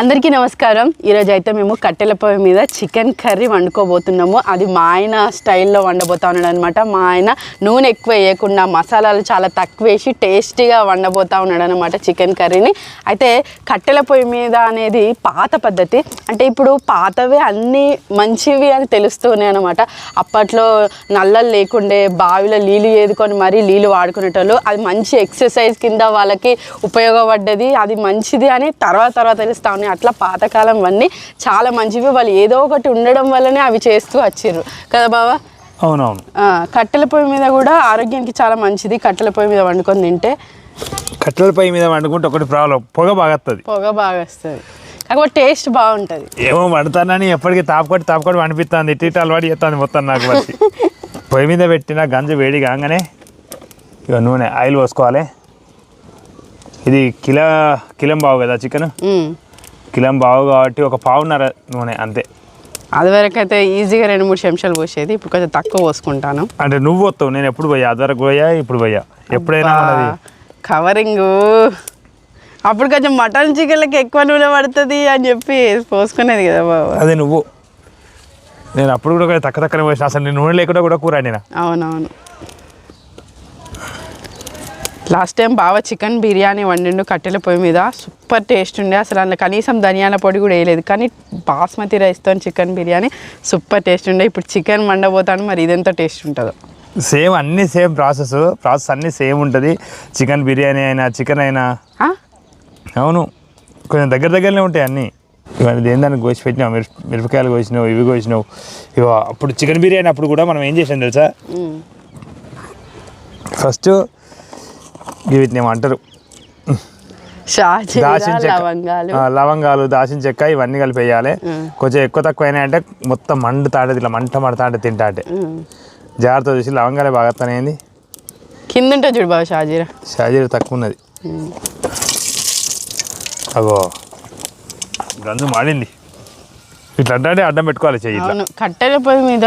అందరికీ నమస్కారం. ఈరోజు అయితే మేము కట్టెల పొయ్యి మీద చికెన్ కర్రీ వండుకోబోతున్నాము. అది మా ఆయన స్టైల్లో వండబోతా ఉన్నాడు అనమాట మా ఆయన నూనె ఎక్కువ వేయకుండా మసాలాలు చాలా తక్కువ వేసి టేస్టీగా వండబోతా ఉన్నాడు అనమాట చికెన్ కర్రీని. అయితే కట్టెల పొయ్యి మీద అనేది పాత పద్ధతి. అంటే ఇప్పుడు పాతవే అన్నీ మంచివి అని తెలుస్తూనే అనమాట అప్పట్లో నల్లలు లేకుండే బావిలో నీళ్ళు ఏదుకొని మరీ నీళ్ళు వాడుకునేటోళ్ళు అది మంచి ఎక్సర్సైజ్ కింద వాళ్ళకి ఉపయోగపడ్డది అది మంచిది అని తర్వాత తర్వాత తెలుస్తా ఉన్నాయి అట్లా పాతకాలం అన్నీ చాలా మంచివి. వాళ్ళు ఏదో ఒకటి ఉండడం వల్లనే అవి చేస్తూ వచ్చిర్రు. కదా బావా? అవునవును. కట్టెల పొయ్యి మీద కూడా ఆరోగ్యానికి చాలా మంచిది. కట్టెల పొయ్యి మీద వండుకొని తింటే కట్టెల పై మీద వండుకుంటే ఒకటి ప్రాబ్లం. పొగ బాగత్తది. పొగ బాగా వస్తుంది కాకపోతే టేస్ట్ బాగుంటుంది. ఏమో వండుతానని ఎప్పటికీ తాపుకొట్టి తాపుకొట్టి వండిపిస్తుంది ఇటు అలవాటు చేస్తుంది మొత్తం నాకు వచ్చి పొయ్యి మీద పెట్టిన గంజ వేడి కాగానే ఇక నూనె ఆయిల్ పోసుకోవాలి. ఇది కిలో కిలం బావు కదా చికెన్. కిలం బావు కాబట్టి ఒక పావున్నర నూనె అంతే. అది వరకు అయితే ఈజీగా రెండు మూడు చెంచాలు పోసేది. ఇప్పుడు కొంచెం తక్కువ పోసుకుంటాను. అంటే నువ్వు వస్తావు నేను ఎప్పుడు పోయా? అదివరకు పోయా ఇప్పుడు పోయా? ఎప్పుడైనా కవరింగ్. అప్పుడు కొంచెం మటన్ చికెన్లకి ఎక్కువ నూనె పడుతుంది అని చెప్పి పోసుకునేది కదా బాబు. అదే నువ్వు. నేను అప్పుడు కూడా తక్కువ తక్కువ పోసిన. అసలు నేను నూనె లేకుండా కూడా కూర నేను అవునవును. లాస్ట్ టైం బావ చికెన్ బిర్యానీ వండిండు కట్టెల పొయ్యి మీద. సూపర్ టేస్ట్ ఉండే అసలు అందులో కనీసం ధనియాల పొడి కూడా వేయలేదు. కానీ బాస్మతి రైస్తో చికెన్ బిర్యానీ సూపర్ టేస్ట్ ఉండే. ఇప్పుడు చికెన్ వండబోతాను మరి ఇదెంత టేస్ట్ ఉంటుందో. సేమ్ అన్ని సేమ్ ప్రాసెస్ ప్రాసెస్ అన్నీ సేమ్ ఉంటుంది. చికెన్ బిర్యానీ అయినా చికెన్ అయినా? అవును. కొంచెం దగ్గర దగ్గరనే ఉంటాయి అన్నీ. ఇవన్నీ దేని దానికి కోసి పెట్టినావు? మిరప మిరపకాయలు కోసినావు ఇవి కోసినావు. ఇవ అప్పుడు చికెన్ బిర్యానీ అప్పుడు కూడా మనం ఏం చేసాం తెలుసా. ఫస్ట్ వీటిని ఏమంటారు దాచిన చెక్క. లవంగాలు. దాచిన చెక్క ఇవన్నీ కలిపి వేయాలి. కొంచెం ఎక్కువ తక్కువ అయినా అంటే మొత్తం మండుతాంటే ఇట్లా మంట తింటాంటే ఉమ్. జాగ్రత్త చూసి లవంగాలే బాగా తనేంది కింద ఉంటుంది చూడు బావ షాజీరా. షాజీర తక్కువ ఉన్నది. అగో. గంజు మాడింది ఇట్లా అంటే అడ్డం పెట్టుకోవాలి చెయ్యి అవును. కట్టెల పొయ్యి మీద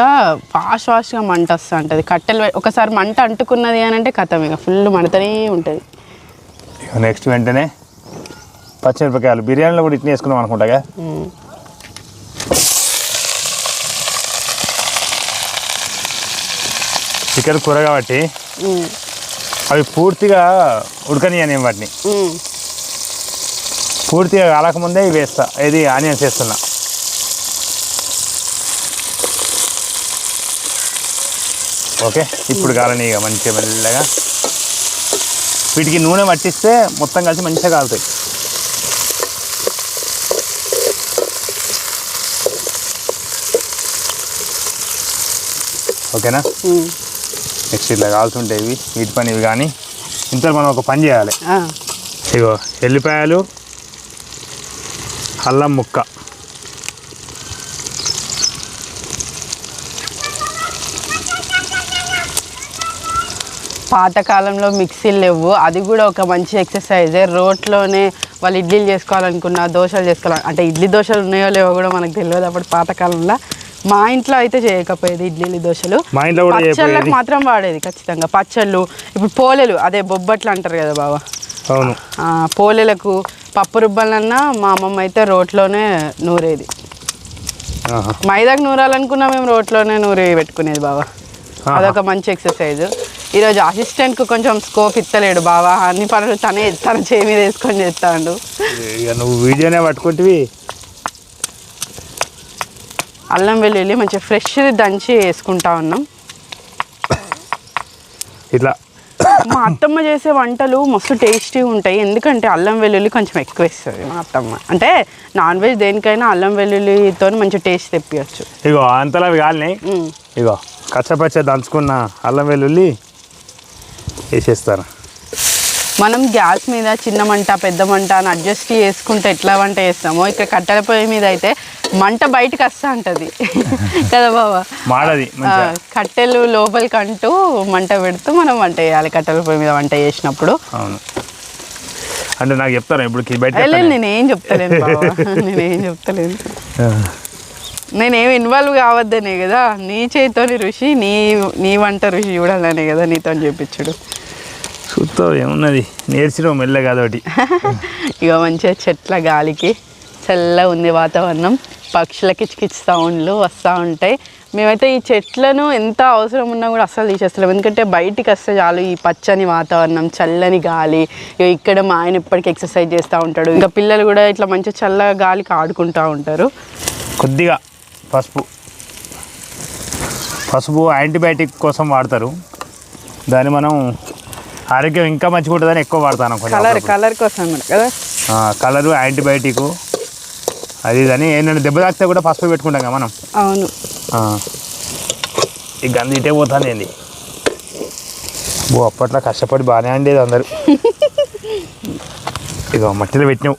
ఫాస్ట్ ఫాస్ట్గా మంట వస్తూ ఉంటుంది కట్టెలు ఒకసారి మంట అంటుకున్నది అని అంటే కథం ఇక. ఫుల్ మంటతోనే ఉంటుంది. నెక్స్ట్ వెంటనే పచ్చిమిరపకాయలు. బిర్యానీలో కూడా ఇట్లా వేసుకుందాం అనుకుంటాగా చికెన్ కూర కాబట్టి అవి పూర్తిగా ఉడకనియని వాటిని. పూర్తిగా కాలకముందే ఇవి వేస్తా. ఇది ఆనియన్స్ వేస్తున్నా. ఓకే? ఇప్పుడు కాలని ఇక మంచిగా మెల్లగా. వీటికి నూనె పట్టిస్తే మొత్తం కలిసి మంచిగా కాలుతాయి. ఓకేనా? నెక్స్ట్ ఇట్లా కాలుతుంటాయి ఇవి వీటి పని ఇవి కానీ ఇంత మనం ఒక పని చేయాలి. ఇగో ఎల్లిపాయలు అల్లం ముక్క. పాతకాలంలో మిక్సీలు లేవు. అది కూడా ఒక మంచి ఎక్సర్సైజే. రోట్లోనే వాళ్ళు ఇడ్లీలు చేసుకోవాలనుకున్నా దోశలు చేసుకోవాలి అంటే ఇడ్లీ దోశలు ఉన్నాయో లేవో కూడా మనకు తెలియదు అప్పుడు పాతకాలంలో. మా ఇంట్లో అయితే చేయకపోయేది ఇడ్లీలు దోశలు. పచ్చళ్ళకు. మాత్రం వాడేది ఖచ్చితంగా. పచ్చళ్ళు ఇప్పుడు పోలేలు అదే బొబ్బట్లు అంటారు కదా బాబా అవును. పోలేలకు పప్పు రుబ్బలన్నా మా అమ్మమ్మ అయితే రోట్లోనే నూరేది. మైదాకు నూరాలనుకున్నా మేము రోట్లోనే నూరి పెట్టుకునేది బావా. ఆహా. అదొక మంచి ఎక్సర్సైజ్. ఈరోజు అసిస్టెంట్కు కొంచెం స్కోప్ ఇస్తలేడు బావా. అన్ని పనులు తనే తన చేయి మీద వేసుకొని చేస్తాడు. నువ్వు వీడియోనే పట్టుకుంటివి. అల్లం వెల్లుల్లి మంచిగా ఫ్రెష్ దంచి వేసుకుంటా ఉన్నాం. ఇట్లా. మా అత్తమ్మ చేసే వంటలు మస్తు టేస్టీ ఉంటాయి. ఎందుకంటే అల్లం వెల్లుల్లి కొంచెం ఎక్కువ వేస్తుంది మా అత్తమ్మ. అంటే నాన్ వెజ్ దేనికైనా అల్లం వెల్లుల్లితో మంచి టేస్ట్ తెప్పియచ్చు. ఇగో అంతలా ఉమ్. ఇగో కచ్చపచ్చ దంచుకున్న అల్లం వెల్లుల్లి వేసేస్తాను. మనం గ్యాస్ మీద చిన్న మంట పెద్ద మంట అని అడ్జస్ట్ చేసుకుంటే ఎట్లా వంట చేస్తామో ఇక్కడ కట్టెల పొయ్యి మీద అయితే మంట బయటకు వస్తా ఉంటుంది. కదా బాబా మాడది కట్టెలు లోపలికి అంటూ మంట పెడుతూ మనం వంట చేయాలి కట్టెల పొయ్యి మీద వంట చేసినప్పుడు. అవును. అంటే నాకు చెప్తారా ఇప్పుడు చెప్తాను. నేనేం చెప్తలేను బాబా నేనేం చెప్తలేను. నేనేం ఇన్వాల్వ్ కావద్దనే కదా. నీ చేతితోని రుచి నీ నీ వంట రుచి చూడాలనే కదా నీతో చెప్పించుడు చూస్తావు ఏమున్నది? నేర్చినావు మెల్లగా అదొకటి ఇక మంచిగా చెట్ల గాలికి చల్లగా ఉంది వాతావరణం. పక్షుల కిచకిచ్ సౌండ్లు వస్తూ ఉంటాయి. మేమైతే ఈ చెట్లను ఎంత అవసరం ఉన్నా కూడా అస్సలు తీసేస్తలేము ఎందుకంటే బయటికి వస్తే చాలు ఈ పచ్చని వాతావరణం చల్లని గాలి ఇక్కడ మా ఆయన ఇప్పటికీ ఎక్సర్సైజ్ చేస్తూ ఉంటాడు. ఇంకా పిల్లలు కూడా ఇట్లా మంచి చల్లగా గాలికి ఆడుకుంటూ ఉంటారు. కొద్దిగా. పసుపు. పసుపు యాంటీబయాటిక్ కోసం వాడతారు. దాన్ని మనం ఆరోగ్యం ఇంకా మంచిగా ఉంటుందని ఎక్కువ వాడతాను కలర్. కలర్ కోసం కదా? Colour antibiotic. అది ఇదని ఏంటంటే దెబ్బ తాకితే కూడా పసుపు పెట్టుకుంటాం కదా మనం. అవును. ఈ గంధ ఇటే పోతాను ఏంది? ఓ అప్పట్లో కష్టపడి బాగానే అండేది అందరూ. ఇక మట్టిలో పెట్టినావు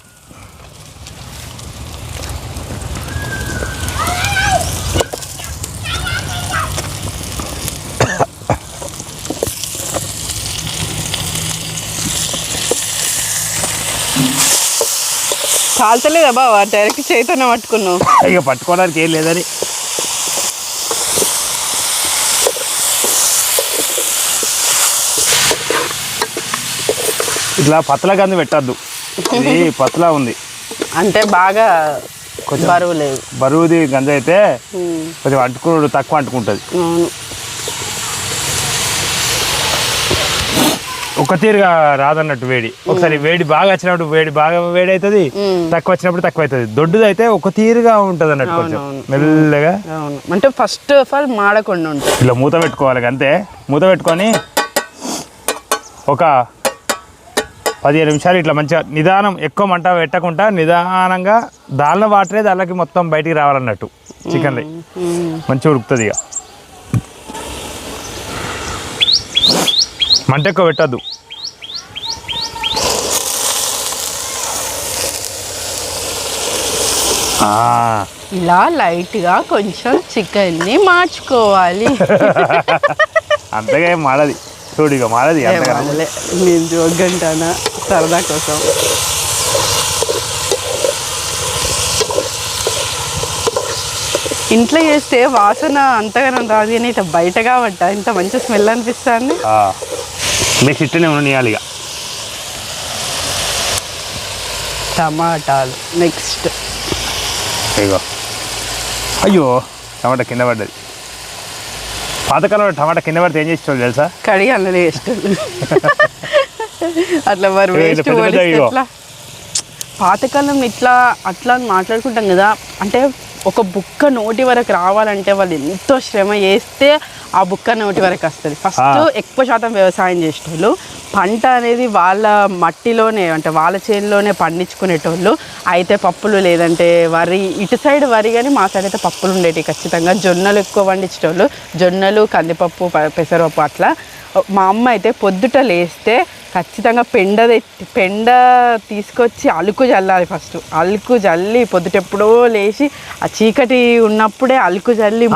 కాల్తలేదా బావా డైరెక్ట్ చేతనే పట్టుకున్నావు. ఇక పట్టుకోవడానికి ఏం లేదని. ఇట్లా పతల గంధ పెట్టద్దు. ఇది పతలా ఉంది. అంటే బాగా కొంచెం- బరువు లేదు. బరువుది గంజ అయితే కొంచెం అంటుకున్నాడు తక్కువ అంటుకుంటుంది. అవును. ఒక తీరుగా రాదన్నట్టు వేడి. ఒకసారి వేడి బాగా వచ్చినప్పుడు వేడి బాగా వేడి అవుతుంది. తక్కువ వచ్చినప్పుడు తక్కువ అవుతుంది దొడ్డుది అయితే ఒక తీరుగా ఉంటుంది అన్నట్టు కొంచెం. మెల్లగా. అంటే ఫస్ట్ ఆఫ్ ఆల్ మాడకుండా ఉంటుంది. ఇలా మూత పెట్టుకోవాలి అంతే మూత పెట్టుకొని ఒక పదిహేను నిమిషాలు ఇట్లా మంచిగా నిదానం ఎక్కువ మంట పెట్టకుండా నిదానంగా దానిలో వాటరే దానిలోకి మొత్తం బయటికి రావాలన్నట్టు చికెన్ ఉమ్, మంచిగా ఉడుకుతుంది ఇక. మంట ఎక్కువ పెట్టద్దు ఇలా లైట్గా కొంచెం చికెన్ని మార్చుకోవాలి. అంతగా ఏం మాడది. చూడు ఇక మాడది నేను జోగంటానా సరదా కోసం. ఇంట్లో చేస్తే వాసన అంతగానం రాదు కానీ ఇట్లా బయట కాబట్ట ఇంత మంచి స్మెల్ అనిపిస్తుంది. నెక్స్ట్ ఇట్లనే ఉండనియాలి ఇక. టమాటాలు నెక్స్ట్. ఇగో. అయ్యో టమాటా కింద పడ్డది. పాతకాలంలో టమాటా కింద పడితే ఏం చేసేవాళ్ళు తెలుసా? కడిగి అన్నది వేస్ట్ అట్లా మరి వేస్ట్ పాతకాలం ఇట్లా అట్లా అని మాట్లాడుకుంటాం కదా. అంటే ఒక బుక్క నోటి వరకు రావాలంటే వాళ్ళు ఎంతో శ్రమ చేస్తే ఆ బుక్క నోటి వరకు వస్తుంది. ఫస్ట్. ఎక్కువ శాతం వ్యవసాయం చేసేటోళ్ళు పంట అనేది వాళ్ళ మట్టిలోనే అంటే వాళ్ళ చేనులోనే పండించుకునేటోళ్ళు అయితే పప్పులు లేదంటే వరి ఇటు సైడ్ వరి కానీ మా సైడ్ అయితే పప్పులు ఉండేవి ఖచ్చితంగా. జొన్నలు ఎక్కువ పండించేటోళ్ళు జొన్నలు కందిపప్పు పెసరపప్పు అట్లా. మా అమ్మ అయితే పొద్దుట లేస్తే ఖచ్చితంగా పెండ తెచ్చి పెండ తీసుకొచ్చి అలుకు చల్లాలి ఫస్ట్ అలుకు చల్లి పొద్దుటెప్పుడో లేచి ఆ చీకటి ఉన్నప్పుడే అలుకు చల్లి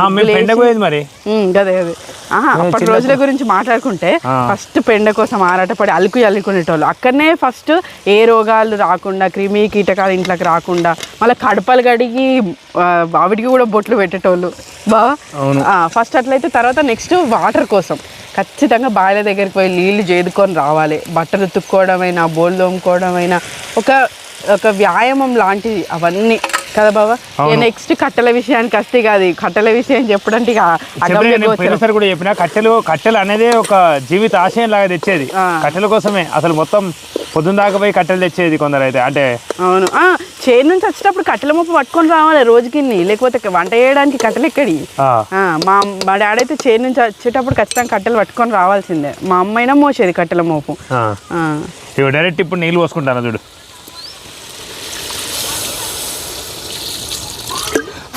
మరి? ఉమ్, గదే గదే. ఆహా నేను అప్పటి రోజుల గురించి మాట్లాడుకుంటే. ఫస్ట్ పెండ కోసం ఆరాటపడి అలుకు చల్లుకునేటోళ్ళు అక్కడనే ఫస్ట్ ఏ రోగాలు రాకుండా క్రిమి కీటకాలు ఇంట్లోకి రాకుండా మళ్ళీ కడపలు కడిగి ఆవిడికి కూడా బొట్లు పెట్టేటోళ్ళు. బావా అవును. ఫస్ట్ అట్లయితే తర్వాత నెక్స్ట్ వాటర్ కోసం. ఖచ్చితంగా బాయిల దగ్గరికి పోయి నీళ్ళు చేదుకొని రావాలి. బట్టలు ఉతుక్కోవడమైనా బోల్ తోముకోవడమైనా ఒక ఒక వ్యాయామం లాంటిది అవన్నీ. కదా అవును. నెక్స్ట్ కట్టెల విషయానికి వస్తే కాదు కట్టెల విషయం చెప్పడానికి. పోయినసారి కూడా చెప్పిన కట్టెలు కట్టెలు అనేది ఒక జీవిత ఆశయం లాగా తెచ్చేది. కట్టెల కోసమే. అసలు మొత్తం పొద్దున్న దాకా పోయి కట్టెలు తెచ్చేది కొందరు అయితే అంటే అవును. ఆ, చేను నుంచి వచ్చేటప్పుడు కట్టెల ముప్పు పట్టుకొని రావాలి రోజుకి లేకపోతే వంట చేయడానికి కట్టెలు ఎక్కడి? మా మా డాడీ అయితే చేను నుంచి వచ్చేటప్పుడు ఖచ్చితంగా కట్టెలు పట్టుకొని రావాల్సిందే. మా అమ్మైనా మోసేది కట్టెల మోపు డైరెక్ట్ ఇప్పుడు నీళ్ళు పోసుకుంటాను చూడు.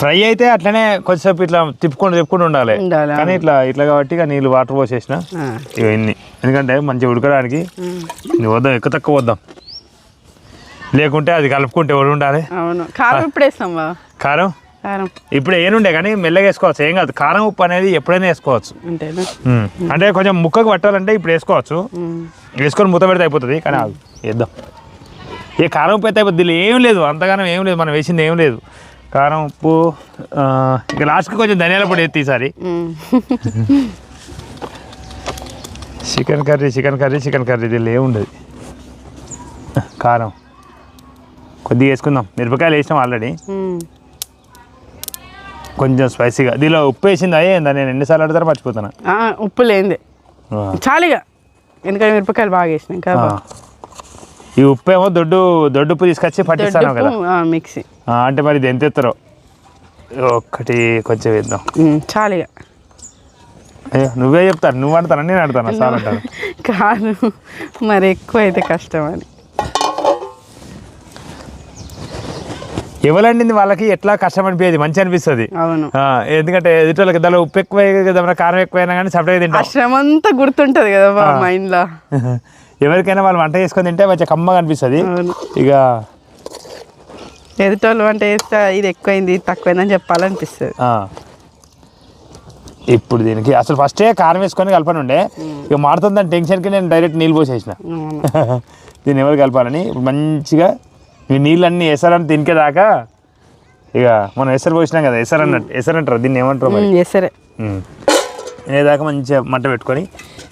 ఫ్రై అయితే అట్లనే కొద్దిసేపు ఇట్లా తిప్పుకుంటూ తిప్పుకుంటూ ఉండాలి. ఉండాలి. కానీ ఇట్లా ఇట్లా కాబట్టి ఇక నీళ్ళు వాటర్ పోసేసిన ఇన్ని. ఎందుకంటే మంచిగా ఉడకడానికి ఇది వద్దాం ఎక్కువ తక్కువ వద్దాం. లేకుంటే అది కలుపుకుంటే ఎవరు ఉండాలి. అవును. కారం ఇప్పుడు వేస్తాం బా? కారం? కారం. ఇప్పుడు ఏనుండే కానీ మెల్లగా వేసుకోవచ్చు. ఏం కాదు కారం ఉప్పు అనేది ఎప్పుడైనా వేసుకోవచ్చు. అంతేనా? ఉమ్. అంటే కొంచెం ముక్కకు పట్టాలంటే ఇప్పుడు వేసుకోవచ్చు. ఉమ్. వేసుకొని మూత పెడితే అయిపోతుంది కానీ ఆగు. వేద్దాం. ఏ కారం ఉప్పు అయితే అయిపోతుంది దీనిలో ఏం లేదు అంతగానం ఏం లేదు మనం వేసింది ఏం లేదు. కారం ఉప్పు ఇక లాస్ట్కి కొంచెం ధనియాల పొడి ఎత్తి ఈసారి. Chicken curry chicken curry chicken curry దీనిలో ఏముండదు కారం. కొద్దిగా వేసుకుందాం. మిరపకాయలు వేసినాం ఆల్రెడీ. కొంచెం స్పైసీగా. దీనిలో ఉప్పు వేసింది అయ్యిందా నేను ఎన్నిసార్లు ఆడతారో మర్చిపోతాను ఉప్పు లేనిదే. చాలిగా. ఎందుకంటే మిరపకాయలు బాగా వేసినాం. కదా ఈ ఉప్పు ఏమో దొడ్డు దొడ్డు ఉప్పు తీసుకొచ్చి పట్టిస్తాను కదా. మిక్సీ. అంటే మరి ఇది ఎంత ఎత్తారో? ఒక్కటి కొంచెం వేద్దాం. చాలిగా అయ్యో నువ్వే చెప్తాను నువ్వు ఆడతాను నేను ఆడతాను సార్ అంటాను కాదు మరి ఎక్కువ అయితే కష్టం అని ఎవరండింది వాళ్ళకి ఎట్లా కష్టం అనిపించేది? మంచి అనిపిస్తుంది. అవును. ఎందుకంటే ఎదుటోళ్ళకి దానిలో ఉప్పు ఎక్కువ కారం ఎక్కువైనా కానీ సపరేట్ తింటాం. అంతా గుర్తుంటది కదా. మైండ్లో ఎవరికైనా వాళ్ళు వంట చేసుకొని తింటే మంచిగా కమ్మగా అనిపిస్తుంది. ఇక ఎదుటోళ్ళు అంటే వేస్తే ఇది ఎక్కువైంది తక్కువైందని చెప్పాలనిపిస్తుంది. ఇప్పుడు దీనికి అసలు ఫస్టే కారం వేసుకొని కలపని ఉండే. ఇక మారుతుందని టెన్షన్కి నేను డైరెక్ట్ నీళ్ళు పోసేసిన. దీన్ని ఎవరు కలపాలని? ఇప్పుడు మంచిగా ఈ నీళ్ళన్నీ ఎసరని తినికే దాకా ఇక మనం ఎసరు పోసినాం కదా ఎసరు అన్నట్టు ఎసరు అంటారు దీన్ని ఏమంటారు మరి? మ్మ్, సరే ఉమ్. దాకా మంచిగా మంట పెట్టుకొని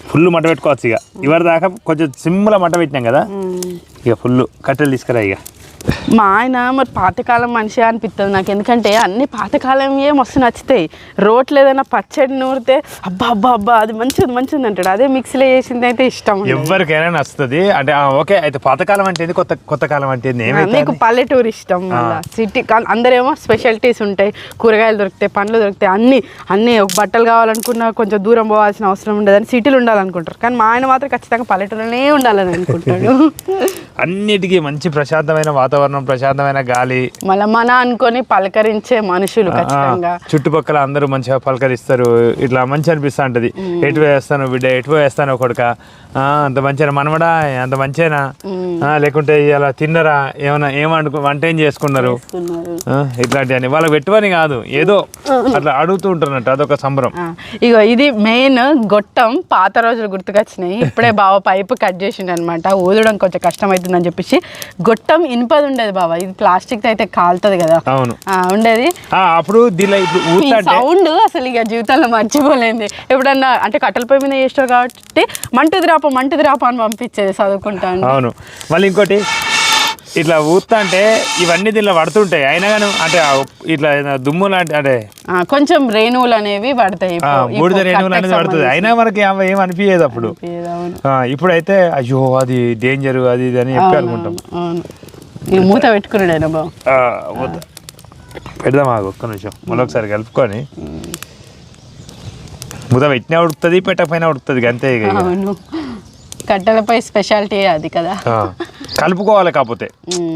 ఫుల్ మంట పెట్టుకోవచ్చు ఇక. ఇవరి దాకా కొంచెం సింపుల్ మంట పెట్టినాం కదా. ఇక ఫుల్ కట్టెలు తీసుకురా ఇక. మా ఆయన మరి పాతకాలం మనిషి అనిపిస్తుంది నాకు. ఎందుకంటే అన్ని పాతకాలం ఏ మస్తు నచ్చుతాయి. రోట్లు ఏదైనా పచ్చడి నూరితే అబ్బా అబ్బా అబ్బా అది మంచిది మంచిది అంటాడు. అదే మిక్సీలో చేసింది అయితే ఇష్టం ఉండదు. ఎవరికైనా నచ్చుతుంది. అంటే ఓకే అయితే పాతకాలం అంటే కొత్త కొత్త కాలం అంటే నీకు పల్లెటూరు ఇష్టం సిటీ అందరేమో స్పెషాలిటీస్ ఉంటాయి. కూరగాయలు దొరుకుతాయి పండ్లు దొరుకుతాయి అన్ని అన్ని ఒక బట్టలు కావాలనుకున్నా కొంచెం దూరం పోవాల్సిన అవసరం ఉండదని సిటీలు ఉండాలనుకుంటారు. కానీ మా ఆయన మాత్రం ఖచ్చితంగా పల్లెటూరులోనే ఉండాలని అనుకుంటాడు. అన్నిటికీ మంచి ప్రశాంతమైన వాతావరణం ప్రశాంతమైన గాలి. మళ్ళీ మన అనుకొని పలకరించే మనుషులు ఖచ్చితంగా. చుట్టుపక్కల అందరూ మంచిగా పలకరిస్తారు. ఇట్లా మంచి అనిపిస్తా ఉంటది. ఎటు వేస్తాను బిడ్డ ఎటు వేస్తాను కొడుక. అంత మంచిగా మనమడా అంత మంచిగా లేకుంటే ఇలా తిన్నరా? ఏమన్నా ఏమనుకో వంట ఏం చేసుకున్నారు? ఇట్లాంటి అని వాళ్ళకి పెట్టువని కాదు. ఏదో అట్లా అడుగుతూ ఉంటున్నట్టు అదొక సంబరం. ఇగో ఇది మెయిన్ గొట్టం. పాత రోజులు గుర్తుకొచ్చినాయి. ఇప్పుడే బావ పైపు కట్ చేసిండు అనమాట ఊదడం కొంచెం కష్టం అవుతుందని చెప్పేసి గొట్టం ఇనుపది ఉండేది బావ ఇది ప్లాస్టిక్ అయితే కాలుతుంది కదా. అవును. ఉండేది. అప్పుడు సౌండ్ అసలు ఇక జీవితంలో మర్చిపోలేంది ఎప్పుడన్నా అంటే కట్టెల పొయ్యి మీద చేస్తారు కాబట్టి మంటది రాప మంటది రాప అని పంపించేది చదువుకుంటాను అవును. మళ్ళీ ఇంకోటి ఇట్లా ఊతా అంటే ఇవన్నీ దీనిలో పడుతుంటాయి. అయినా కానీ అంటే ఇట్లా దుమ్ము లాంటి అంటే కొంచెం రేణువులు అనేవి పడతాయి. బూడిద రేణువులు అనేది పడుతుంది. అయినా మనకి ఏం- అనిపించేది అప్పుడు. ఇప్పుడైతే అయ్యో అది డేంజర్ అది ఇది అని చెప్పి అనుకుంటాం. మూత పెట్టుకున్నాడు బాబు. వద్దు. పెడదాం ఆగు ఒక్క నిమిషం. మళ్ళీ ఒకసారి కలుపుకొని ముద పెట్టినా ఉడుకుతుంది పెట్టకపోయినా ఉడుకుతుంది అంతే ఇక కట్టెలపై స్పెషాలిటీ అది కదా. కలుపుకోవాలి కాకపోతే.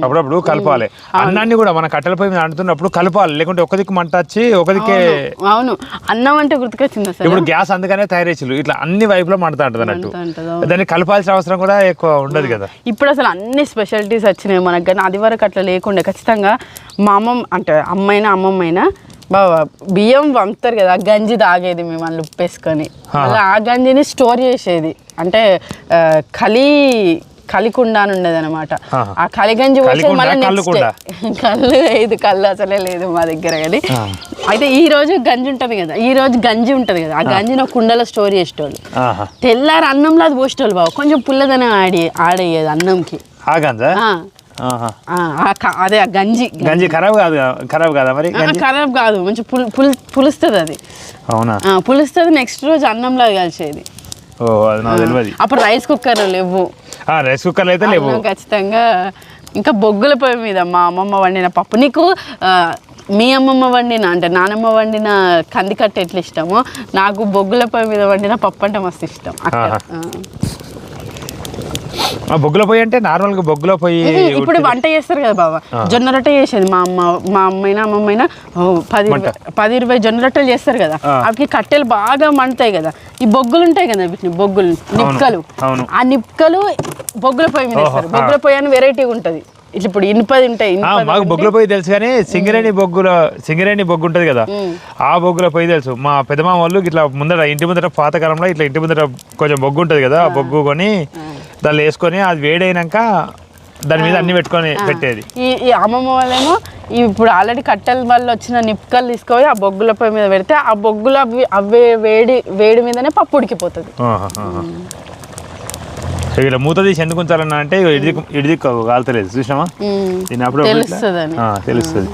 అప్పుడప్పుడు కలపాలి. అన్నాన్ని కూడా మన కట్టెల పొయ్యి మీద అంటున్నప్పుడు కలపాలి. లేకుంటే ఒక దిక్కు మంట వచ్చి ఒక దిక్కే అవును. అన్నం అంటే గుర్తుకొచ్చింది ఇప్పుడు గ్యాస్ అందుకనే తయారు చేసిల్లు ఇట్లా అన్ని వైపులో మంటతా ఉంటుంది అన్నట్టు. దాన్ని కలపాల్సిన అవసరం కూడా ఎక్కువ ఉండదు కదా. ఇప్పుడు అసలు అన్ని స్పెషాలిటీస్ వచ్చినాయి మనకు కానీ అది వరకు అట్లా లేకుండే. ఖచ్చితంగా మా అమ్మమ్మ అంటే అమ్మైనా అమ్మమ్మైనా బాబా బియ్యం వంపుతారు కదా ఆ గంజి తాగేది మేము అందులో ఉప్పేసుకొని అలా ఆ గంజిని స్టోర్ చేసేది. అంటే కలి కలికుండ ఉండేది అనమాట. ఆ కలి గంజి పోసేది మళ్ళీ నెక్స్ట్? కళ్ళు ఇది కళ్ళు అసలే లేదు మా దగ్గర కానీ. అయితే ఈ రోజు గంజి ఉంటది కదా ఈ రోజు గంజి ఉంటది కదా ఆ గంజిని ఒక కుండలో స్టోర్ చేసేటోళ్ళు. తెల్లారి అన్నంలో అది పోసేటోళ్ళు బాబు కొంచెం పుల్లదనం ఆడి ఆడేది అన్నంకి. ఆ, క- అదే గంజి. గంజి ఖరాబ్ కాదు ఖరాబ్ కాదా మరి ఖరాబ్ కాదు మంచి పుల్ పుల్ పులుస్తుంది అది. అవునా? ఆ, పులుస్తుంది నెక్స్ట్ రోజు అన్నంలో కలిసేది. అప్పుడు రైస్ కుక్కర్ లేవు. ఆ, రైస్ కుక్కర్లు అయితే లేవు. ఖచ్చితంగా. ఇంకా బొగ్గుల పొయ్యి మీద మా అమ్మమ్మ వండిన పప్పు. నీకు మీ అమ్మమ్మ వండిన అంటే నానమ్మ వండిన కందికట్ట ఎట్లా ఇష్టమో? నాకు బొగ్గుల పొయ్యి మీద వండిన పప్పు అంటే మస్తు ఇష్టం. ఆ. బొగ్గులో పొయ్యి అంటే నార్మల్గా బొగ్గులో పొయ్యి ఇప్పుడు వంట చేస్తారు కదా బాబా జొన్న రొట్టె చేసేది మా అమ్మ మా అమ్మైనా అమ్మమ్మైనా పది పది ఇరవై జొన్న రొట్టెలు చేస్తారు కదా. అవి కట్టెలు బాగా మండుతాయి కదా ఈ బొగ్గులు ఉంటాయి కదా వీటిని బొగ్గులు నిప్పుకలు అవును. ఆ నిప్పుకలు బొగ్గుల పొయ్యి మీద. బొగ్గుల పొయ్యి అని వెరైటీ ఉంటుంది ఇట్లా ఇప్పుడు ఇనుపది ఉంటాయి మాకు బొగ్గుల పొయ్యి తెలుసు కానీ సింగరేణి బొగ్గుల సింగరేణి బొగ్గు ఉంటుంది కదా. ఆ బొగ్గుల పొయ్యి తెలుసు. మా పెద్దమామ వాళ్ళు ఇట్లా ముందర ఇంటి ముందర పాతకాలంలో ఇట్లా ఇంటి ముందర కొంచెం బొగ్గు ఉంటుంది కదా ఆ. బొగ్గు కొని దాన్ని వేసుకొని అది వేడైనాక దాని మీద అన్ని పెట్టుకొని పెట్టేది. ఈ అమ్మమ్మ వాళ్ళేమో ఇప్పుడు ఆల్రెడీ కట్టెల వల్ల వచ్చిన నిప్పుకలు తీసుకొని ఆ బొగ్గుల పొయ్యి మీద పెడితే ఆ బొగ్గులు అవి అవే వేడి వేడి మీదనే పప్పు ఉడికిపోతుంది. ఇక్కడ మూత తీసి ఎందుకు ఉంచాలన్నా అంటే ఇగో ఇడిది కాలుతలేదు. చూసినామా. దీని అప్పుడు. తెలుస్తుంది.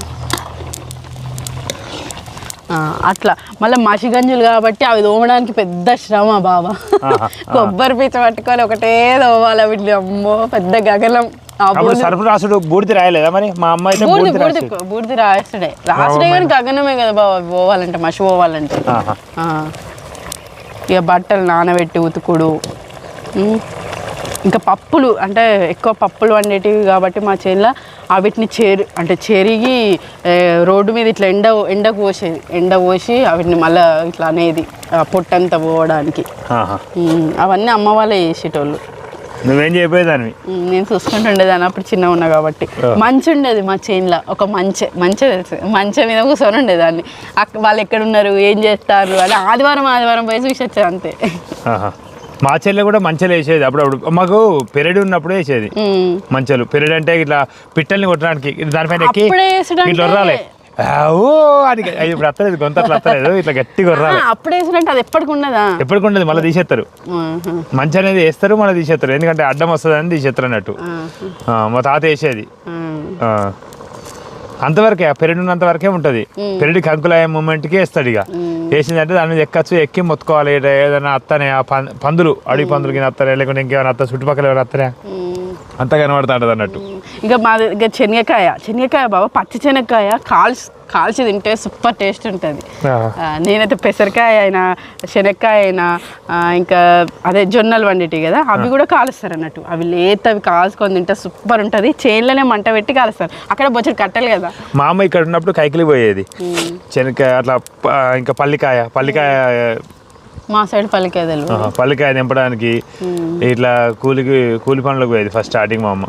అట్లా. మళ్ళీ మసిగంజులు కాబట్టి అవి తోమడానికి పెద్ద శ్రమ బాబా. కొబ్బరి పీచ పట్టుకొని ఒకటే తోవాలి వీటిని. అమ్మో పెద్ద బూడిద- సరుపు రాసుడు బూడిది రాయలేదా మరి? మా అమ్మ అయితే బూడిద రాసుడే. రాసుడే కానీ గగనమే కదా బాబా. పోవాలంటే మసి పోవాలంటే. ఇక బట్టలు నానబెట్టి ఉతుకుడు. ఇంకా పప్పులు అంటే ఎక్కువ పప్పులు వండేటివి కాబట్టి మా చేనులో వీటిని చేరి అంటే చెరిగి రోడ్డు మీద ఇట్లా ఎండ ఎండకు పోసేది ఎండ పోసి వీటిని మళ్ళీ ఇట్లా అనేది పొట్టంతా పోవడానికి. అవన్నీ అమ్మ వాళ్ళే చేసేటోళ్ళు. నువ్వేం చెప్పేదానివి ఉమ్, నేను చూసుకుంటుండేదాన్ని అప్పుడు చిన్న ఉన్నా కాబట్టి. మంచి ఉండేది మా చేన్లో. ఒక మంచె మంచె తెలుసు. మంచె మీద కూర్చొని ఉండేదాన్ని. వాళ్ళు ఎక్కడ ఉన్నారు? ఏం చేస్తారు? అని ఆదివారం ఆదివారం పోయి చూసి వచ్చేది అంతే. మా చెల్లె కూడా మంచెలు వేసేది. అప్పుడప్పుడు మాకు పెరడు ఉన్నప్పుడు వేసేది. మంచెలు. పెరడు అంటే ఇట్లా పిట్టల్ని కొట్టడానికి దానిపైన ఎక్కి ఇట్లా అయ్యి ఇప్పుడు అత్తలేదు గొంత అట్లా అత్తలేదు. ఇట్లా గట్టిగా ఆ, ఉర్రాలి అప్పుడు వేసినట్టు అది ఎప్పటికి ఎప్పటికి ఉండదు మళ్ళీ తీసేస్తారు. మంచి అనేది వేస్తారు మళ్ళీ తీసేస్తారు ఎందుకంటే అడ్డం వస్తుంది అని తీసేస్తారు అన్నట్టు మా తాత వేసేది. అంతవరకే ఆ పెరడు ఉన్నంత వరకే ఉంటుంది. పెరడి కంకులు అయ్యే మూమెంట్కి వేస్తాడు ఇక. వేసిందంటే దాని మీద ఎక్కచ్చు ఎక్కి మొత్తుకోవాలి. ఏద- ఏదైనా అత్తనే పందులు అడవి పందులు కింద అత్తనే లేకుంటే ఇంకేమైనా అత్త చుట్టుపక్కల ఎవరు అత్తనే. అంతా కనబడతా ఉంటుంది అన్నట్టు. ఇంకా మా దగ్గర శనగకాయ శనగకాయ బాబా పచ్చి శనగకాయ కాల్చి కాల్చి తింటే సూపర్ టేస్ట్ ఉంటుంది. నేనైతే పెసరకాయ అయినా శనక్కాయ అయినా ఇంకా అదే జొన్నలు వండేటి కదా అవి కూడా కాలుస్తారు అన్నట్టు. అవి లేత అవి కాల్చుకొని తింటే సూపర్ ఉంటుంది. చేన్లోనే మంట పెట్టి కాలుస్తారు. అక్కడ బొచ్చడు కట్టలు కదా. మా అమ్మ ఇక్కడ ఉన్నప్పుడు కైకిలి పోయేది. శనక్కాయ అట్లా ఇంకా పల్లికాయ పల్లికాయ మా సైడ్ పల్లికాయ తెలియదు పల్లికాయ దింపడానికి ఇట్లా కూలికి కూలి పనులకు పోయేది ఫస్ట్ స్టార్టింగ్ మా అమ్మ.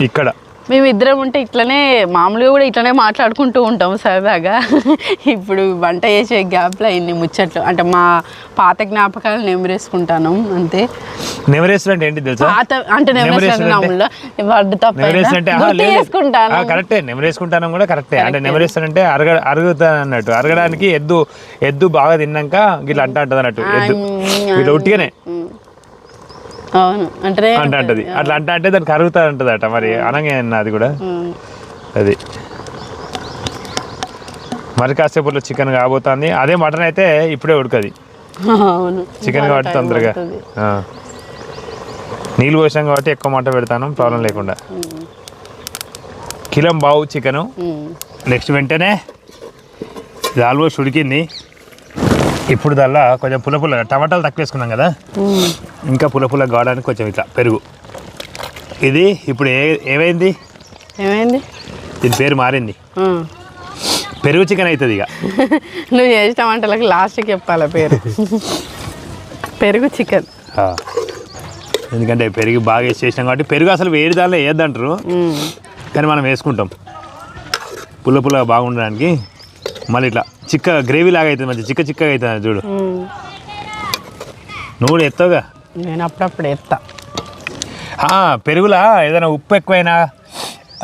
ఇక్కడ. మేము ఇద్దరం ఉంటే ఇట్లనే మామూలుగా కూడా ఇట్లనే మాట్లాడుకుంటూ ఉంటాం సరదాగా. ఇప్పుడు వంట చేసే గ్యాప్లో ఇన్ని ముచ్చట్లు అంటే మా పాత జ్ఞాపకాలు నెమరేసుకుంటాను అంతే. అంటే ఏంటి తెలుసా? పాత అంటే తప్ప. చేసుకుంటాను. కరెక్టే నెమరేసుకుంటాను కూడా కరెక్టే. అంటే అరగ అరుగుతాను అన్నట్టు. అరగడానికి ఎద్దు ఎద్దు బాగా తిన్నాక ఇట్లా అంట అన్నట్టు. ఎద్దు. ఇట్లా ఉట్టిగానే. అవును. అంటే అంట అంటది. అట్లా అంట అంటే దానికి అరుగుతా అంటదట మరి అనగా అది కూడా? అది. మరి కాసేపట్లో చికెన్ కాబోతుంది. అదే మటన్ అయితే ఇప్పుడే ఉడకది. చికెన్ కాబట్టి తొందరగా. నీళ్ళు పోసాం కాబట్టి ఎక్కువ మంట పెడతాను. ప్రాబ్లం లేకుండా. కిలం బావు చికెను. నెక్స్ట్ వెంటనే ఇది ఆల్మోస్ట్ ఉడికింది. ఇప్పుడు దల్లా కొంచెం పుల్ల పుల్ల టమాటాలు తక్కువ వేసుకున్నాం కదా. ఇంకా పుల్ల పుల్ల కావడానికి కొంచెం ఇట్లా పెరుగు. ఇది ఇప్పుడు ఏ ఏమైంది? ఏమైంది? దీని పేరు మారింది. పెరుగు చికెన్ అవుతుంది ఇక. నువ్వు చేసిన వంటలకు లాస్ట్కి చెప్పాలి పేరు? పెరుగు చికెన్. ఎందుకంటే పెరుగు బాగా వేసి చేసినాం కాబట్టి పెరుగు అసలు వేడి దానిలో వేయద్దంటారు. కానీ మనం వేసుకుంటాం. పుల్ల పుల్లగా బాగుండడానికి మళ్ళీ ఇట్లా చిక్క గ్రేవీ లాగా అవుతుంది మంచి చిక్క చిక్కగా అవుతుంది చూడు. నువ్వు కూడా ఎత్తావుగా? నేను అప్పుడప్పుడు ఎత్తా. ఆ, పెరుగులా? ఏదైనా ఉప్పు ఎక్కువైనా?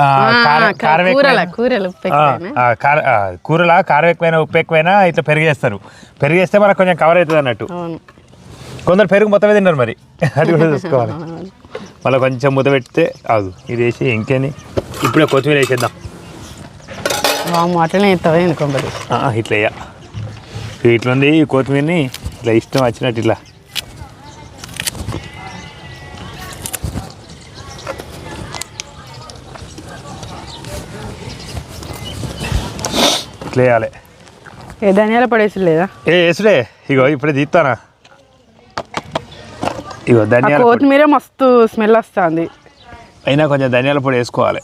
ఆ, కారం కారం కూరల ఎక్కువైనా? కూరలు ఉప్పు ఆ, ఎక్కువైనా? ఆ, కార- ఎక్కువైనా ఉప్పు ఎక్కువైనా? ఇట్లా పెరుగు చేస్తారు పెరుగు చేస్తే మనకు కొంచెం కవర్ అవుతుంది అన్నట్టు. అవును. కొందరు పెరుగు మొత్తమే తిన్నారు మరి. అది కూడా చూసుకోవాలి. మళ్ళీ కొంచెం మూత పెడితే ఆగు. ఇది వేసి ఇంకేంది ఇప్పుడే కొత్తిమీర వేసేద్దాం. అట్లనే ఎత్తావా అనుకోబడి ఆ, ఇట్లా ఇట్లా ఉంది కొత్తిమీరని ఇట్లా ఇష్టం వచ్చినట్టు ఇట్లా. ఇట్లా వేయాలి ఏ ధనియాల పడేసి లేదా? ఏ వేసుడే. ఇగో ఇప్పుడే తీస్తానా ఇగో ధనియాల కొత్తిమీర మస్తు స్మెల్ వస్తుంది. అయినా కొంచెం ధనియాల పొడి వేసుకోవాలి.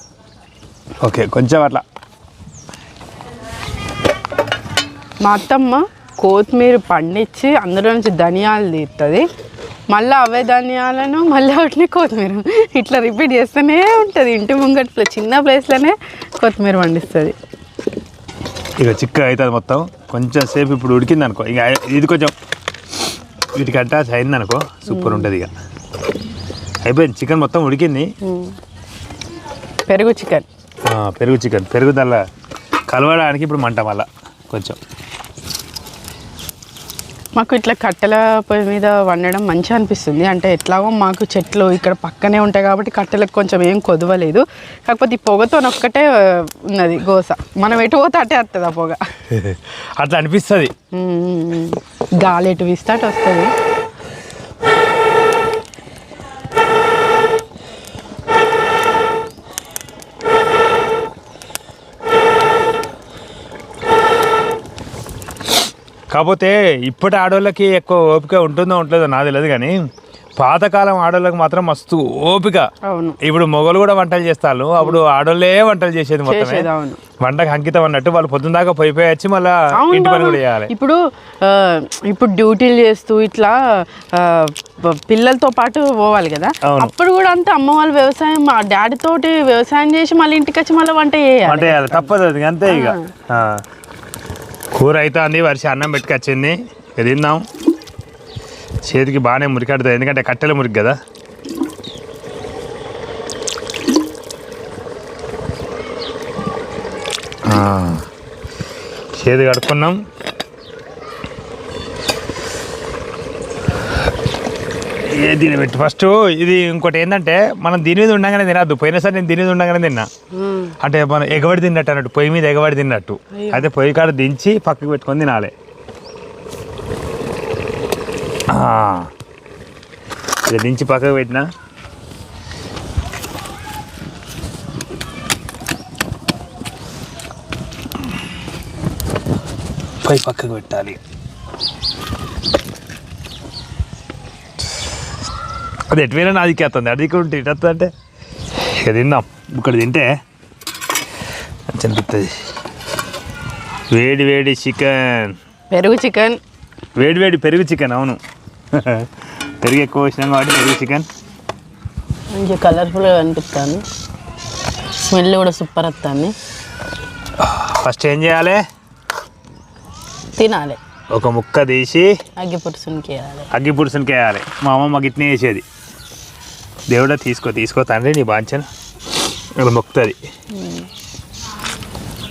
ఓకే కొంచెం అట్లా. మా అత్తమ్మ కొత్తిమీర పండించి అందులో నుంచి ధనియాలు తీస్తుంది మళ్ళీ అవే ధనియాలను మళ్ళీ వాటిని కొత్తిమీర. ఇట్లా రిపీట్ చేస్తూనే ఉంటుంది. ఇంటి ముంగట ప్లే- చిన్న ప్లేస్లోనే కొత్తిమీర పండిస్తుంది. ఇక చిక్కగా అవుతుంది మొత్తం. కొంచెం సేపు ఇప్పుడు ఉడికింది అనుకో ఇక ఇది కొంచెం వీటికి అటాచ్ అయింది అనుకో సూపర్ ఉంటుంది ఇక. అయిపోయింది. చికెన్ మొత్తం ఉడికింది. పెరుగు చికెన్. పెరుగు చికెన్. పెరుగు కలవడానికి ఇప్పుడు మంట మళ్ళా. కొంచెం. మాకు ఇట్లా కట్టెల పొయ్యి మీద వండడం మంచిగా అనిపిస్తుంది. అంటే ఎట్లాగో మాకు చెట్లు ఇక్కడ పక్కనే ఉంటాయి కాబట్టి కట్టెలకు కొంచెం ఏం కొదవలేదు. కాకపోతే ఈ పొగతో ఒక్కటే ఉన్నది గోస. మనం ఎటు పోతే అటే వస్తుంది ఆ పొగ. అట్లా అనిపిస్తుంది. గాలి ఎటు అటు వస్తుంది. కాకపోతే ఇప్పటి ఆడవాళ్ళకి ఎక్కువ ఓపిక ఉంటుందో ఉంటుందో నాకు తెలియదు కానీ పాతకాలం ఆడవాళ్ళకి మాత్రం మస్తు ఓపిక. ఇప్పుడు మొగలు కూడా వంటలు చేస్తారు. అప్పుడు ఆడోళ్ళే వంటలు చేసేది అవును. వంటకు అంకితం అన్నట్టు వాళ్ళు పొద్దున దాకా పోయి పోయి వచ్చి మళ్ళీ ఇంటి పని. కూడా చేయాలి. ఇప్పుడు ఇప్పుడు డ్యూటీలు చేస్తూ ఇట్లా పిల్లలతో పాటు పోవాలి కదా. అప్పుడు కూడా అంతే అమ్మ వాళ్ళు వ్యవసాయం మా డాడీ తోటి వ్యవసాయం చేసి మళ్ళీ ఇంటికి వచ్చి మళ్ళీ వంట చేయాలి. వంట చేయాలి. తప్పదు అంతే ఇక. కూర అవుతుంది అంది వరిసి అన్నం పెట్టుకొచ్చింది. ఇక తిందాం. చేతికి బాగానే మురికడుతుంది ఎందుకంటే కట్టెల మురికి కదా. చేతి కడుక్కున్నాం. దీని పెట్టి. ఫస్ట్ ఇది ఇంకోటి ఏంటంటే మనం దీని మీద ఉండగానే తినద్దు. పోయినసారి నేను దీని మీద ఉండగానే తిన్నా. అంటే మనం ఎగబడి తిన్నట్టు అన్నట్టు పొయ్యి మీద ఎగబడి తిన్నట్టు. అయితే పొయ్యి కాడ దించి పక్కకు పెట్టుకొని తినాలి. ఇలా దించి పక్కకు పెట్టిన. పొయ్యి పక్కకు పెట్టాలి. అది ఎటువైనా నాదికి వస్తుంది. అది ఇక్కడ ఉంటే ఇటు అంటే ఇక తిందాం. ఇక్కడ తింటే మంచి అనిపిస్తుంది వేడి వేడి చికెన్. పెరుగు చికెన్. వేడి వేడి పెరుగు చికెన్ అవును. పెరుగు ఎక్కువ వచ్చినాం కాబట్టి పెరుగు చికెన్. మంచి కలర్ఫుల్గా అనిపిస్తుంది స్మెల్ కూడా సూపర్ వస్తుంది. ఫస్ట్ ఏం చేయాలి? తినాలి. ఒక ముక్క తీసి అగ్గి పురుషునికి వేయాలి అగ్గి పురుషునికి వేయాలి మా అమ్మమ్మ గిట్నే వేసేది దేవుడా తీసుకో తీసుకో తండ్రి నీ బాంచన అలా మొక్కుతుంది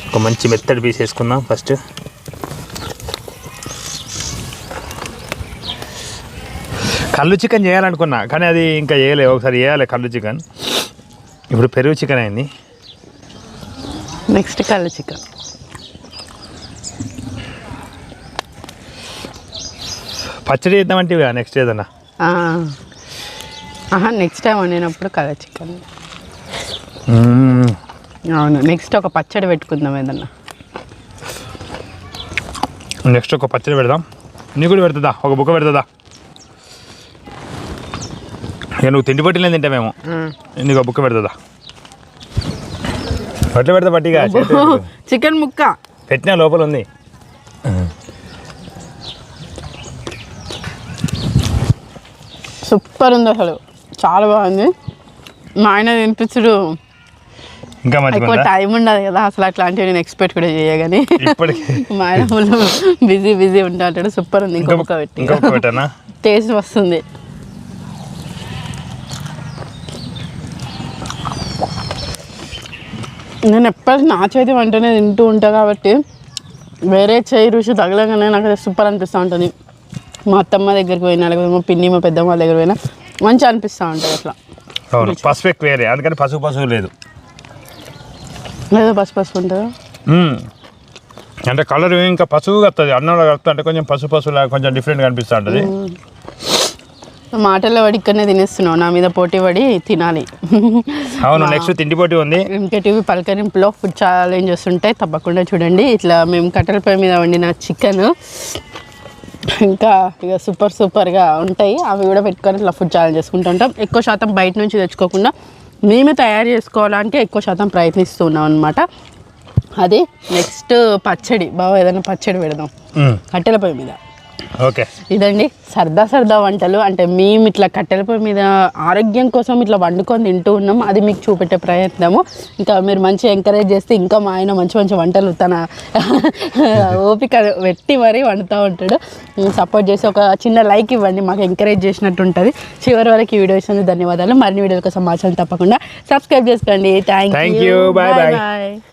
ఒక మంచి మెత్తడి పీస్ వేసుకుందాం ఫస్ట్. కళ్ళు చికెన్ చేయాలనుకున్నా కానీ అది ఇంకా చేయలే ఒకసారి చేయాలి కళ్ళు చికెన్. ఇప్పుడు పెరుగు చికెన్ అయింది. నెక్స్ట్ కళ్ళు చికెన్. పచ్చడి చేద్దామంటే నెక్స్ట్ ఏదన్నా? ఆహా నెక్స్ట్ టైం వండినప్పుడు కళ్ళు చికెన్ మ్మ్. అవును నెక్స్ట్ ఒక పచ్చడి పెట్టుకుందాం ఏదన్నా. నెక్స్ట్ ఒక పచ్చడి పెడదాం. నీ కూడా పెడుతుందా? ఒక బుక్క పెడుతుందా? ఇక నువ్వు తిండి పట్టిలే తింటామేమో నీకు ఒక బుక్క పెడుతుందా? పట్ల పెడతా పట్టిగా పెట్టు. చికెన్ ముక్క. పెట్టినా లోపల ఉంది. సూపర్ ఉంది అసలు. చాలా బాగుంది. మా ఆయన తినిపించుడు. ఇంకా ఎక్కువ టైం ఉండదు కదా అసలు అట్లాంటివి నేను ఎక్స్పెక్ట్ కూడా చేయగాని. మా ఆయన బిజీ బిజీ ఉంటా అంటాడు. సూపర్ ఉంది ఇంకో ముక్క పెట్టి. టేస్ట్ వస్తుంది నేను ఎప్పటికీ నా చేతి వంటనే తింటూ ఉంటా కాబట్టి వేరే చేయి రుచి తగలగానే నాకు సూపర్ అనిపిస్తూ ఉంటుంది. మా అత్తమ్మ దగ్గరికి పోయినా లేకపోతే మా పిన్ని మా పెద్దమ్మ దగ్గర పోయినా మంచిగా అనిపిస్తూ ఉంటుంది అట్లా. అవును పసుపు ఎక్కువ వేరే అందుకని పసుపు పసుపు లేదు. లేదా పసుపు పసుపు ఉంటుందా. అంటే కలర్ ఇంకా పసుపు వస్తుంది అన్నంలో కలుపుతా అంటే కొంచెం పసుపు పసుపు కొంచెం డిఫరెంట్గా అనిపిస్తూ ఉంటుంది. మాటల్లో పడి ఇక్కడనే తినేస్తున్నావు. నా మీద పోటీ పడి తినాలి. అవును నెక్స్ట్ తిండి పోటీ ఉంది. ఎంకేటీవీ పలకరింపులో ఫుడ్ ఛాలెంజెస్ ఉంటాయి తప్పకుండా చూడండి. ఇట్లా మేము కట్టెల పొయ్యి మీద వండిన చికెన్ ఇంకా ఇక సూపర్ సూపర్గా ఉంటాయి. అవి కూడా పెట్టుకొని ఇట్లా ఫుడ్ ఛాలెంజ్ చేసుకుంటుంటాం ఎక్కువ శాతం బయట నుంచి తెచ్చుకోకుండా మేమే తయారు చేసుకోవడానికి ఎక్కువ శాతం ప్రయత్నిస్తున్నాం అనమాట అది నెక్స్ట్ పచ్చడి. బాగా ఏదైనా పచ్చడి పెడదాం. కట్టెల పొయ్యి మీద. ఓకే. ఇదండి సరదా సరదా వంటలు. అంటే మేము ఇట్లా కట్టెల పొయ్యి మీద ఆరోగ్యం కోసం ఇట్లా వండుకొని తింటూ ఉన్నాం. అది మీకు చూపెట్టే ప్రయత్నము. ఇంకా మీరు మంచిగా ఎంకరేజ్ చేస్తే ఇంకా మా ఆయన మంచి మంచి వంటలు తన ఓపిక పెట్టి మరీ వండుతూ ఉంటాడు. సపోర్ట్ చేసి ఒక చిన్న లైక్ ఇవ్వండి మాకు ఎంకరేజ్ చేసినట్టు ఉంటుంది. చివరి వరకు ఈ వీడియో ఇస్తుంది ధన్యవాదాలు. మరిన్ని వీడియోల కోసం మా ఛానల్ తప్పకుండా సబ్స్క్రైబ్ చేసుకోండి థ్యాంక్. Bye bye. బాయ్